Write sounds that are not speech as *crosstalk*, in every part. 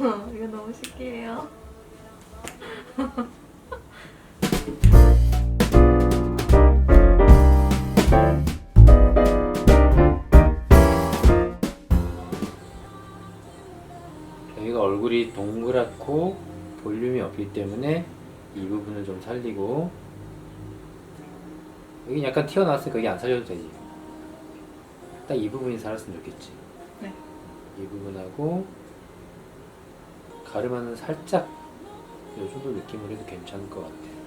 *laughs* 이거 너무 신기해요. *laughs* 여기가 얼굴이 동그랗고 볼륨이 없기 때문에 이 부분을 좀 살리고 여기 약간 튀어나왔으니까 여기 안 살려도 되지 딱 이 부분이 살았으면 좋겠지 네. 이 부분하고 가르마는 살짝 이 정도 느낌으로 해도 괜찮을 것 같아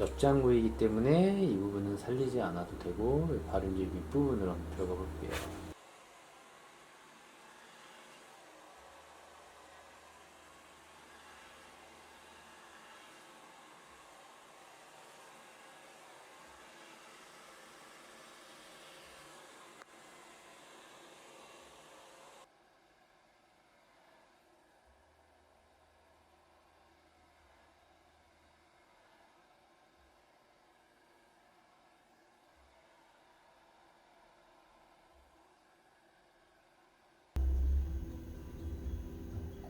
옆장 부위이기 때문에 이 부분은 살리지 않아도 되고 바로 이제 윗부분으로 한번 들어가 볼게요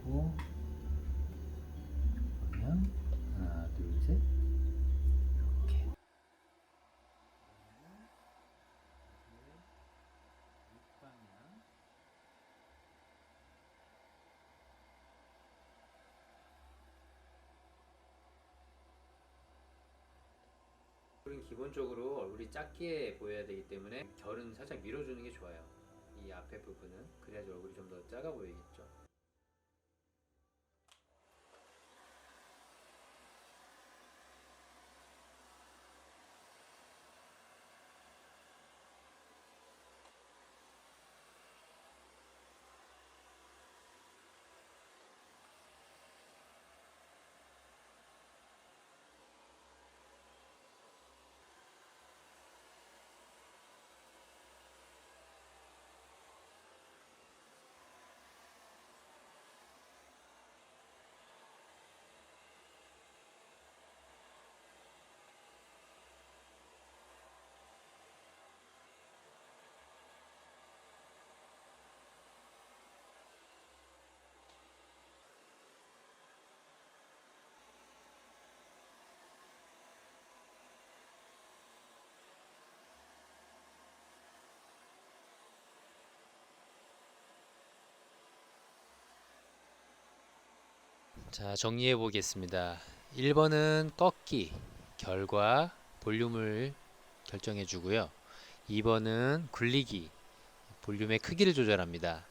놓고 그러면 하나 둘셋 이렇게 우린 기본적으로 얼굴이 작게 보여야 되기 때문에 결은 살짝 밀어주는 게 좋아요. 이 앞에 부분은 그래야지 얼굴이 좀 더 작아 보이겠죠. 자, 정리해 보겠습니다. 1번은 꺾기, 결과, 볼륨을 결정해 주고요. 2번은 굴리기, 볼륨의 크기를 조절합니다.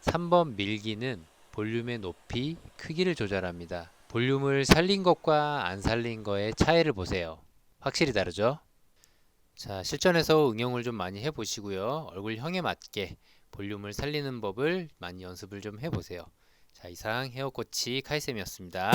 3번 밀기는 볼륨의 높이, 크기를 조절합니다. 볼륨을 살린 것과 안 살린 거의 차이를 보세요. 확실히 다르죠? 자, 실전에서 응용을 좀 많이 해 보시고요. 얼굴형에 맞게 볼륨을 살리는 법을 많이 연습을 좀 해 보세요. 자, 이상 헤어코치 카이쌤이었습니다.